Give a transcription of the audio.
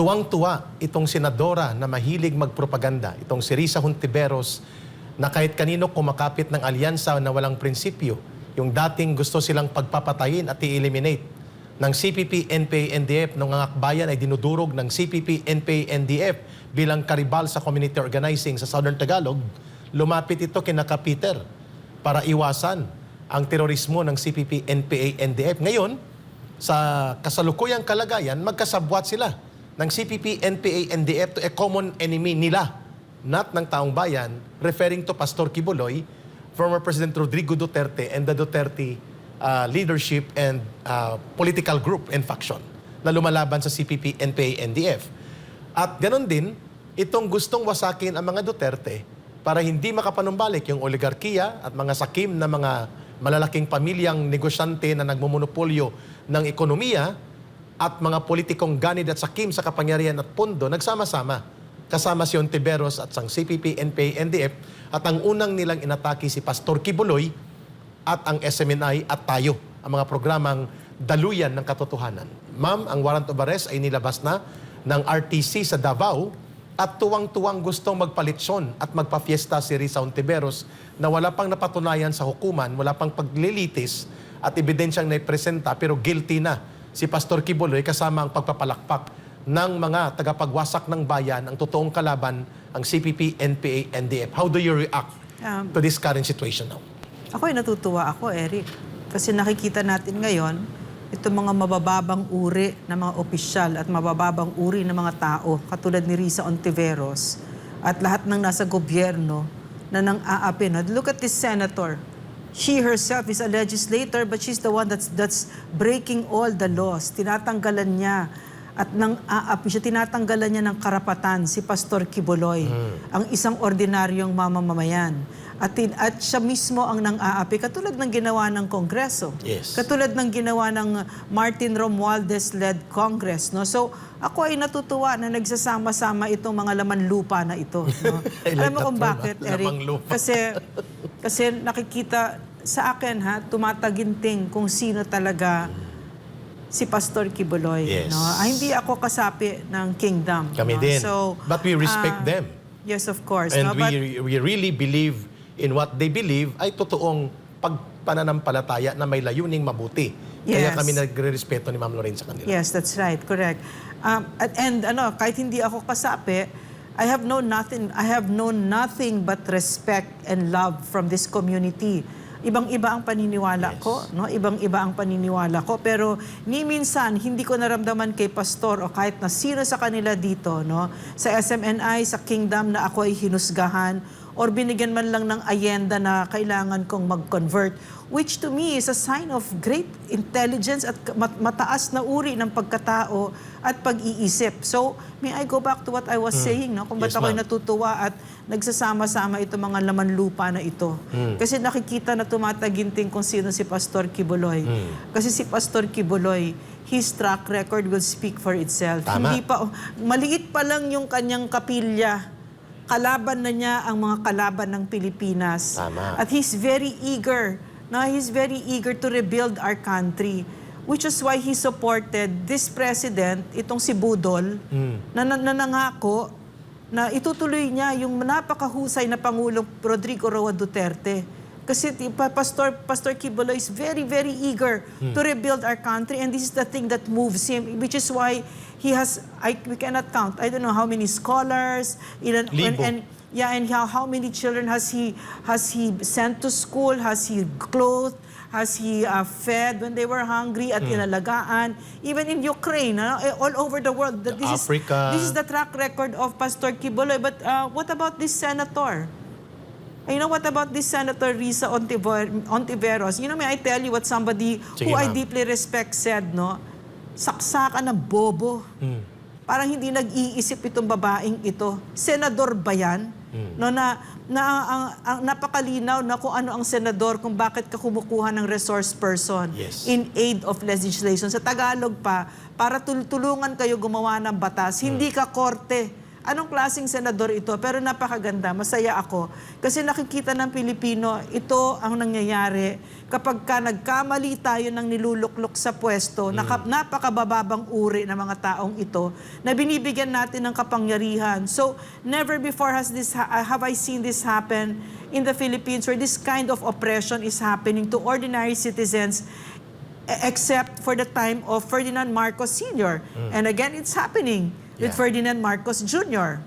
tuwang-tuwa itong senadora na mahilig magpropaganda, itong si Risa Hontiveros, na kahit kanino kumakapit ng alyansa na walang prinsipyo, yung dating gusto silang pagpapatayin at i-eliminate ng CPP, NPA, NDF ng mga akbayan ay dinudurog ng CPP, NPA, NDF bilang karibal sa community organizing sa Southern Tagalog, lumapit ito kina Peter para iwasan ang terorismo ng CPP, NPA, NDF. Ngayon, sa kasalukuyang kalagayan, magkasabwat sila ng CPP, NPA, NDF to a common enemy nila, not ng taong bayan, referring to Pastor Kibuloy, former President Rodrigo Duterte, and the Duterte uh, leadership and uh, political group and faction na lumalaban sa CPP, NPA, NDF. At ganon din, itong gustong wasakin ang mga Duterte para hindi makapanumbalik yung oligarkiya at mga sakim na mga malalaking pamilyang negosyante na nagmumonopolyo ng ekonomiya at mga politikong ganid at sakim sa kapangyarihan at pondo nagsama-sama. Kasama si Ontiveros at sang CPP, NPA, NDF at ang unang nilang inatake si Pastor Kibuloy at ang SMNI at tayo, ang mga programang daluyan ng katotohanan. Ma'am, ang warrant of arrest ay nilabas na ng RTC sa Davao at tuwang-tuwang gustong magpalitson at magpafiesta si Risa Ontiveros na wala pang napatunayan sa hukuman, wala pang paglilitis at ebidensyang naipresenta pero guilty na si Pastor Kibuloy kasama ang pagpapalakpak ng mga tagapagwasak ng bayan, ang totoong kalaban, ang CPP, NPA, NDF. How do you react Um, to this current situation now? Ako ay natutuwa ako, Eric. Kasi nakikita natin ngayon, itong mga mabababang uri ng mga opisyal at mabababang uri ng mga tao, katulad ni Risa Ontiveros, at lahat ng nasa gobyerno na nang aapi. na. Look at this senator. She herself is a legislator, but she's the one that's, that's breaking all the laws. Tinatanggalan niya at nang aapi siya, tinatanggalan niya ng karapatan si Pastor Kibuloy, ang isang ordinaryong mamamayan. At, at siya mismo ang nang aapi, katulad ng ginawa ng Kongreso. Yes. Katulad ng ginawa ng Martin Romualdez-led Congress. No? So, ako ay natutuwa na nagsasama-sama itong mga laman lupa na ito. No? Alam mo kung bakit, Eric? Kasi, kasi nakikita sa akin, ha, tumataginting kung sino talaga si Pastor Kibuloy. Yes. No? Ah, hindi ako kasapi ng kingdom. Kami no? din. So, But we respect ah, them. Yes, of course. And no? But, we, we really believe in what they believe ay totoong pagpananampalataya na may layuning mabuti. Kaya Yes. kami nagre-respeto ni Ma'am Lorraine sa kanila. Yes, that's right. Correct. Um, at, and ano, kahit hindi ako kasapi, I have known nothing, I have known nothing but respect and love from this community. Ibang-iba ang paniniwala Yes. ko, no? Ibang-iba ang paniniwala ko, pero ni minsan hindi ko naramdaman kay pastor o kahit na sino sa kanila dito, no? Sa SMNI, sa Kingdom na ako ay hinusgahan or binigyan man lang ng ayenda na kailangan kong mag-convert which to me is a sign of great intelligence at mat- mataas na uri ng pagkatao at pag-iisip. So, may I go back to what I was saying, no? Kung ba't Yes, ako'y natutuwa at nagsasama-sama itong mga laman lupa na ito. Kasi nakikita na tumataginting kung sino si Pastor Kibuloy. Kasi si Pastor Kibuloy, his track record will speak for itself. Tama. Hindi pa, maliit pa lang yung kanyang kapilya. Kalaban na niya ang mga kalaban ng Pilipinas. Tama. At he's very eager. Na he's very eager to rebuild our country. Which is why he supported this president, itong si Budol, na, na, na nangako na itutuloy niya yung napakahusay na Pangulong Rodrigo Roa Duterte. Kasi Pastor, Pastor Kibuloy is very, very eager to rebuild our country and this is the thing that moves him, which is why he has, I, we cannot count, I don't know how many scholars, ilan, and, Libo. and Yeah, and how, how many children has he has he sent to school? Has he clothed? Has he uh, fed when they were hungry at inalagaan? Even in Ukraine, ano, all over the world. This Africa. Is, this is the track record of Pastor Kibuloy. But uh, what about this senator? And you know what about this Senator Risa Ontiver- Ontiveros? You know, may I tell you what somebody Sige, who I deeply respect said, no? Saksakan ng bobo. Hmm. Parang hindi nag-iisip itong babaeng ito. Senador ba yan? Hmm. No, na, na ang, ang napakalinaw na kung ano ang senador, kung bakit ka kumukuha ng resource person Yes. in aid of legislation. Sa Tagalog pa, para tul- tulungan kayo gumawa ng batas, hindi Hmm. ka korte anong klaseng senador ito? Pero napakaganda, masaya ako. Kasi nakikita ng Pilipino, ito ang nangyayari kapag ka nagkamali tayo ng niluluklok sa pwesto, naka, napakabababang uri ng mga taong ito na binibigyan natin ng kapangyarihan. So, never before has this ha- have I seen this happen in the Philippines where this kind of oppression is happening to ordinary citizens e- except for the time of Ferdinand Marcos Sr. And again, it's happening. Ferdinand Marcos Jr.